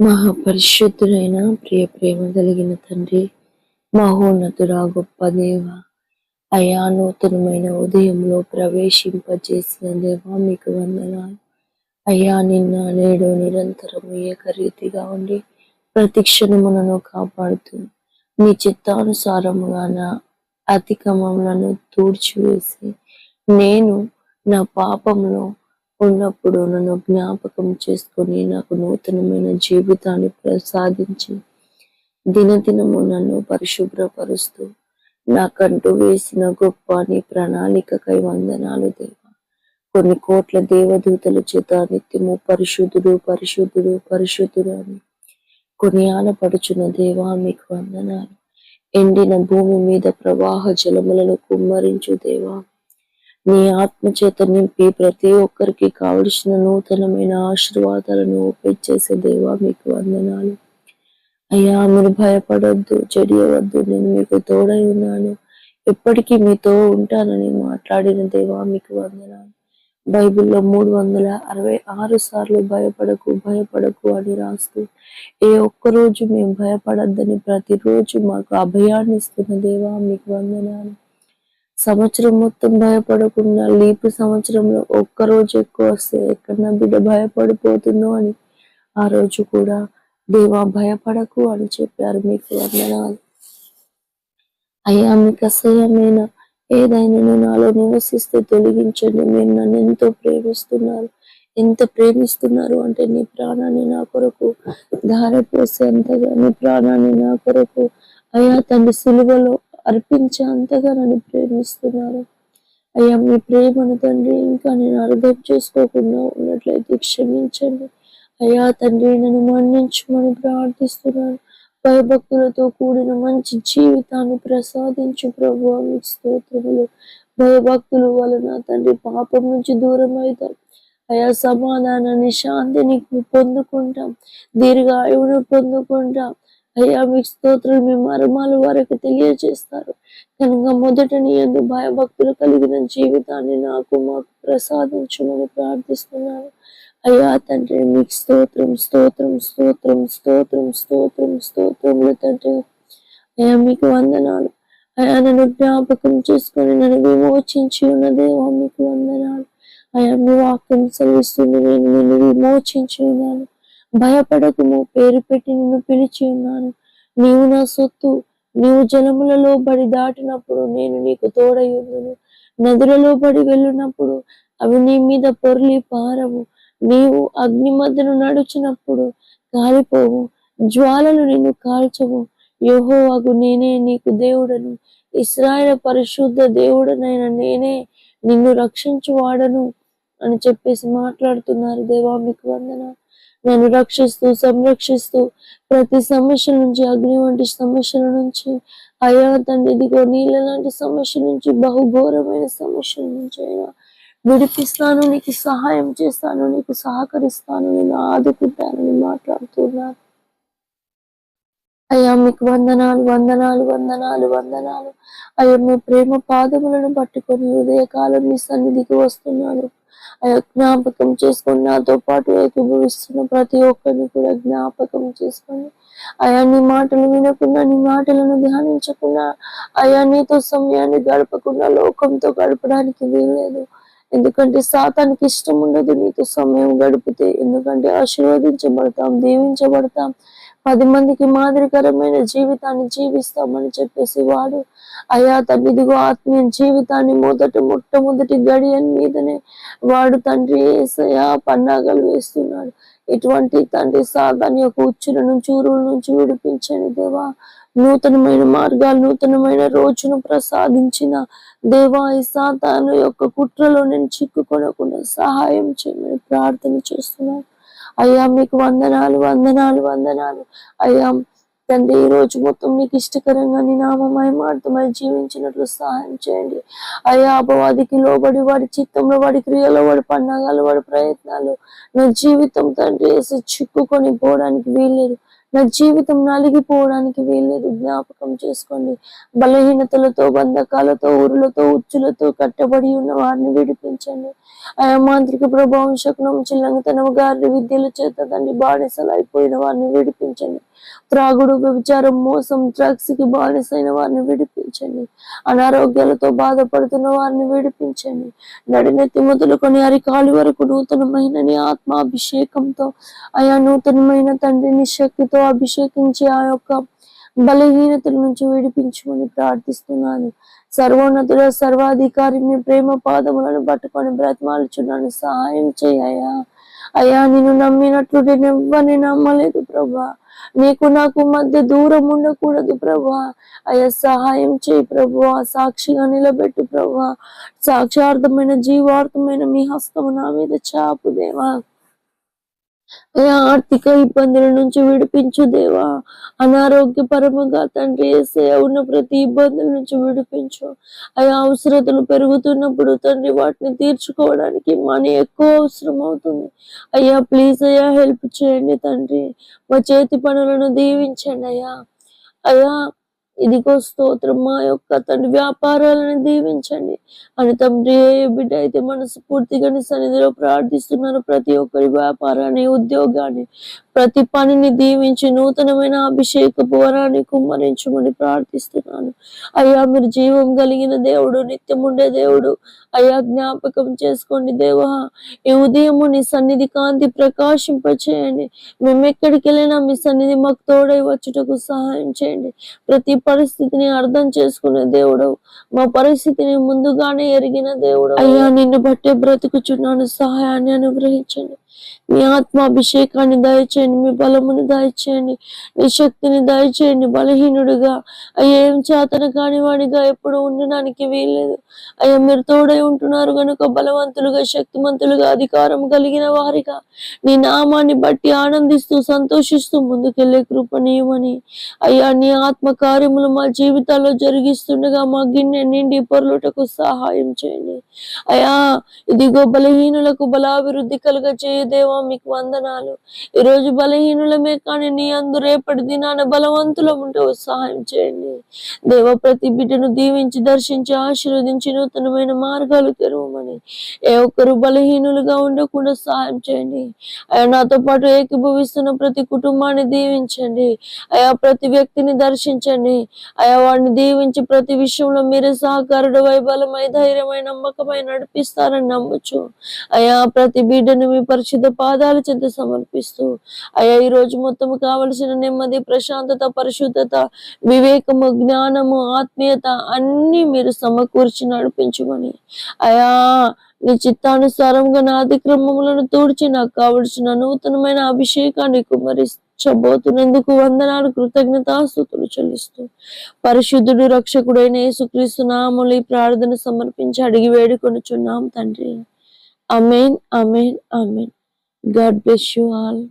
మహాపరిశుద్ధులైన ప్రియ ప్రేమ కలిగిన తండ్రి మహోన్నతుడా గొప్ప దేవ అయా నూతనమైన ఉదయంలో ప్రవేశింపజేసిన దేవా మీకు వందనాలు. అయ్యా నిన్న నేడు నిరంతరము ఏకరీతిగా ఉండి ప్రతి క్షణములను కాపాడుతూ మీ చిత్తానుసారముగా నా అతిక్రమములను తూడ్చివేసి నేను నా పాపంలో ఉన్నప్పుడు నన్ను జ్ఞాపకం చేసుకొని నాకు నూతనమైన జీవితాన్ని ప్రసాదించి దినదినము నన్ను పరిశుభ్రపరుస్తూ నాకంటూ వేసిన గొప్ప నీ ప్రణాళికకై వందనాలు దేవ. కొన్ని కోట్ల దేవదూతల చేత నిత్యము పరిశుద్ధుడు పరిశుద్ధుడు పరిశుద్ధుడు అని కొన్ని ఆనపడుచున్న దేవా మీకు వందనాలు. ఎండిన భూమి మీద ప్రవాహ జలములను కుమ్మరించు దేవా. నీ ఆత్మ చేత నింపి ప్రతి ఒక్కరికి కావలసిన నూతనమైన ఆశీర్వాదాలను చేసే దేవా మీకు వందనాలు. అయ్యా మీరు భయపడొద్దు చెడియవద్దు నేను మీకు తోడై ఉన్నాను. ఎప్పటికీ మీతో ఉంటానని మాట్లాడిన దేవా మీకు వందనాలు. బైబిల్లో మూడు వందల అరవై ఆరు సార్లు భయపడకు భయపడకు అని రాస్తూ ఏ ఒక్కరోజు మేము భయపడద్దని ప్రతిరోజు మాకు అభయాన్ని ఇస్తున్న దేవా మీకు వందనాలు. సంవత్సరం మొత్తం భయపడకుండా లీపు సంవత్సరంలో ఒక్కరోజు ఎక్కువ వస్తే ఎక్కడ బిడ్డ భయపడిపోతుందో అని ఆ రోజు కూడా దేవా భయపడకు అని చెప్పారు మీకు వందనాలు. అయ్యా మీకు అసహ్యమైన ఏదైనా నాలో నివసిస్తే తొలగించండి. మీరు నన్ను ఎంతో ప్రేమిస్తున్నారు. ఎంత ప్రేమిస్తున్నారు అంటే నీ ప్రాణాన్ని నా కొరకు ధారపోసే అంతగా నీ ప్రాణాన్ని నా కొరకు అయ్యా తండ్రి సిలువలో అర్పించే అంతగా నన్ను ప్రేమిస్తున్నారు. అయ్యా మీ ప్రేమను తండ్రి ఇంకా నేను అర్థం చేసుకోకుండా ఉన్నట్లయితే క్షమించండి. అయ్యా తండ్రి నన్ను మన్నించమని ప్రార్థిస్తున్నాను. భయభక్తులతో కూడిన మంచి జీవితాన్ని ప్రసాదించు ప్రభు స్తోత్రములు. భయభక్తులు వలన తండ్రి పాపం నుంచి దూరం అవుతాం అయా సమాధానాన్ని శాంతిని పొందుకుంటాం. దీర్ఘాయువును పొందుకుంటాం. అయ్యా మీ స్తోత్రులు మీ మర్మాలు వారికి తెలియజేస్తారు. కనుక మొదట నీ ఎందు భయభక్తులు కలిగిన జీవితాన్ని నాకు మాకు ప్రసాదించమని ప్రార్థిస్తున్నాను. అయ్యా తండ్రి మీకు స్తోత్రం స్తోత్రం స్తోత్రం స్తోత్రం స్తోత్రం స్తోత్రములు తండ్రి. అయ్యా మీకు వందనాలు. అయ్యా నన్ను జ్ఞాపకం చేసుకొని నన్ను విమోచించి ఉన్న దేవా మీకు వందనాలు. అయ్యా మీ వాక్యం సెలవిస్తుంది నేను నిన్ను విమోచించి ఉన్నాను. భయపడకుము పేరు పెట్టి నిన్ను పిలిచి ఉన్నాను. నీవు నా సొత్తు నీవు జలములలో బడి దాటినప్పుడు నేను నీకు తోడయ్యుందును. నదులలో బడి వెళ్ళినప్పుడు అవి నీ మీద పొర్లి పారవు. నీవు అగ్ని మధ్యను నడుచినప్పుడు కాలిపోవు. జ్వాలలు నిన్ను కాల్చవు. యోహో అగు నేనే నీకు దేవుడను. ఇస్రాయల పరిశుద్ధ దేవుడనైన నేనే నిన్ను రక్షించువాడను అని చెప్పేసి మాట్లాడుతున్నారు. దేవా మీకు వందన నన్ను రక్షిస్తూ సంరక్షిస్తూ ప్రతి సమస్య నుంచి అగ్ని వంటి సమస్యల నుంచి అయ్యా తండ్రి ఇదిగో నీళ్ళ లాంటి సమస్య నుంచి బహుఘోరమైన సమస్యల నుంచి అయినా విడిపిస్తాను నీకు సహాయం చేస్తాను నీకు సహకరిస్తాను నేను ఆదుకుంటానని మాట్లాడుతున్నాను. అయ్యా మీకు వందనాలు వందనాలు వందనాలు వందనాలు. అయ్యా మీ ప్రేమ పాదములను పట్టుకొని ఉదయకాలం మీ సన్నిధికి వస్తున్నాను. జ్ఞాపకం చేసుకొని నాతో పాటు ఏకీభవిస్తున్న ప్రతి ఒక్కరిని కూడా జ్ఞాపకం చేసుకొని అయా నీ మాటలు వినకుండా నీ మాటలను ధ్యానించకుండా అయా నీతో సమయాన్ని గడపకుండా లోకంతో గడపడానికి వీల్లేదు. ఎందుకంటే సాతానికి ఇష్టం ఉండదు నీతో సమయం గడిపితే. ఎందుకంటే ఆశీర్వదించబడతాం దీవించబడతాం. పది మందికి మాదిరికరమైన జీవితాన్ని జీవిస్తామని చెప్పేసి వాడు అయా తల్లిదిగో ఆత్మీయ జీవితాన్ని మొదట మొట్టమొదటి గడియన్ మీదనే వాడు తండ్రి ఏసయా పన్నాగలు వేస్తున్నాడు. ఇటువంటి తండ్రి సాధాన్య యొక్క ఉచ్చుల నుంచి ఊరుల నుంచి విడిపించని దేవా నూతనమైన మార్గాలు నూతనమైన రోజును ప్రసాదించిన దేవా ఈ సాతాను యొక్క కుట్రలో నేను చిక్కుకొనకుండా సహాయం చేయమని ప్రార్థన చేస్తున్నాను. అయ్యా మీకు వందనాలు వందనాలు వందనాలు. అయ్యా తండ్రి ఈ రోజు మొత్తం మీకు ఇష్టకరంగా నీ నామమై జీవించినట్లు సహాయం చేయండి. అయ్యా అపవాదికి లోబడి వాడి చిత్తంలో వాడి క్రియలో వాడి పండగలు వాడి ప్రయత్నాలు నా జీవితం తండ్రి వేసి చిక్కుకొని పోవడానికి వీల్లేదు. నా జీవితం నలిగిపోవడానికి వీల్లేదు. జ్ఞాపకం చేసుకోండి. బలహీనతలతో బంధకాలతో ఊరులతో ఉచ్చులతో కట్టబడి ఉన్న వారిని విడిపించండి. ఆయా మాంత్రిక ప్రభావం శకునం చిల్లంగతనం గారి విద్యల చేత తండ్రి బానిసలు అయిపోయిన వారిని విడిపించండి. త్రాగుడు వ్యభిచారం మోసం డ్రగ్స్కి బానిసైన వారిని విడిపించండి. అనారోగ్యాలతో బాధపడుతున్న వారిని విడిపించండి. నడినెత్తి మొదలుకొని అరికాలి వరకు నూతనమైన ఆత్మాభిషేకంతో ఆయా నూతనమైన తండ్రిని శక్తితో అభిషేకించి ఆ యొక్క బలహీనతల నుంచి విడిపించుకొని ప్రార్థిస్తున్నాను. సర్వోన్నతుల సర్వాధికారి మీ ప్రేమ పాదములను పట్టుకొని బ్రతమాలుచున్నాను. సహాయం చేయ్యా అయ్యా. నేను నమ్మినట్లు నేను ఎవ్వరిని నమ్మలేదు ప్రభా. నీకు నాకు మధ్య దూరం ఉండకూడదు ప్రభా. అయ్యా సహాయం చేయి ప్రభు. సాక్షిగా నిలబెట్టు ప్రభా. సాక్షార్థమైన జీవార్థమైన మీ హస్తము నా మీద చాపు దేవా. ఆర్థిక ఇబ్బందుల నుంచి విడిపించు దేవా. అనారోగ్యపరముగా తండ్రి ఏసయ్య ఉన్న ప్రతి ఇబ్బందుల నుంచి విడిపించు. అయా అవసరతలు పెరుగుతున్నప్పుడు తండ్రి వాటిని తీర్చుకోవడానికి మనీ ఎక్కువ అవసరం అవుతుంది అయ్యా ప్లీజ్ అయ్యా హెల్ప్ చేయండి తండ్రి. మా చేతి పనులను దీవించండి అయ్యా. అయ్యా ఇదిగో స్తోత్రం మా యొక్క తండ్రి వ్యాపారాలను దీవించండి. అని తండ్రి ఏ బిడ్డ అయితే మనస్ఫూర్తిగా నీ సన్నిధిలో ప్రార్థిస్తున్నారు. ప్రతి ఒక్కరి వ్యాపారాన్ని ఉద్యోగాన్ని ప్రతి పనిని దీవించి నూతనమైన అభిషేక వరాన్ని కుమ్మరించమని ప్రార్థిస్తున్నాను. అయ్యా మీరు జీవం కలిగిన దేవుడు నిత్యం ఉండే దేవుడు. అయ్యా జ్ఞాపకం చేసుకోండి దేవా. ఈ ఉదయము నీ సన్నిధి కాంతి ప్రకాశింపచేయండి. మేము ఎక్కడికి వెళ్ళినా మీ సన్నిధి మాకు తోడై వచ్చుటకు సహాయం చేయండి. ప్రతి పరిస్థితిని అర్థం చేసుకునే దేవుడు మా పరిస్థితిని ముందుగానే ఎరిగిన దేవుడు అయ్యా నిన్ను బట్టే బ్రతుకుచున్నాను. సహాయాన్ని అనుగ్రహించండి. మీ ఆత్మాభిషేకాన్ని దయచేయండి. మీ బలమును దయచేయండి. నీ శక్తిని దయచేయండి. బలహీనుడిగా. అయ్యా ఏం చేతన కాని వాడిగా ఎప్పుడు ఉండడానికి వీల్లేదు. అయ్యా మీరు తోడై ఉంటున్నారు గనుక బలవంతులుగా శక్తిమంతులుగా అధికారం కలిగిన వారిగా. నీ నామాన్ని బట్టి ఆనందిస్తూ సంతోషిస్తూ ముందుకెళ్ళే కృపనీయమని అయ్యా నీ ఆత్మ కార్యములు మా జీవితాల్లో జరిగిస్తుండగా మా గిన్నె నిండి పొరలుటకు సహాయం చేయండి. అయ్యా ఇదిగో బలహీనులకు బలాభివృద్ధి కలుగ చేయదేవా మీకు వందనాలు. ఈ రోజు బలహీనులమే కానీ నీ అందు రేపటి దినాన బలవంతులం ఉంటే సహాయం చేయండి. దేవ ప్రతి బిడ్డను దీవించి దర్శించి ఆశీర్వదించి నూతనమైన మార్గాలు తెరవమని ఏ ఒక్కరు బలహీనులుగా ఉండకుండా సహాయం చేయండి. అయ్యా నాతో పాటు ఏకీభవిస్తున్న ప్రతి కుటుంబాన్ని దీవించండి. అయా ప్రతి వ్యక్తిని దర్శించండి. అయా వాడిని దీవించి ప్రతి విషయంలో మీరే సహకారుడు వైబలమై ధైర్యమై నమ్మకమై నడిపిస్తారని నమ్మొచ్చు అయా ప్రతి బిడ్డను మీ పరిశుద్ధ పాదాల చెంత సమర్పిస్తూ. అయా ఈ రోజు మొత్తం కావలసిన నెమ్మది ప్రశాంతత పరిశుద్ధత వివేకము జ్ఞానము ఆత్మీయత అన్ని మీరు సమకూర్చి నడిపించమని. అయా నీ చిత్తానుసారంగా నా అతిక్రమములను తూడ్చి నాకు కావలసిన నూతనమైన అభిషేకాన్ని కుమరించబోతున్నందుకు వందనాలు కృతజ్ఞతాస్తుతులు చెల్లిస్తూ. పరిశుద్ధుడు రక్షకుడైన యేసుక్రీస్తు నామములు ఈ ప్రార్థన సమర్పించి అడిగి వేడుకొనుచున్నాం తండ్రి. Amen amen amen God bless you all.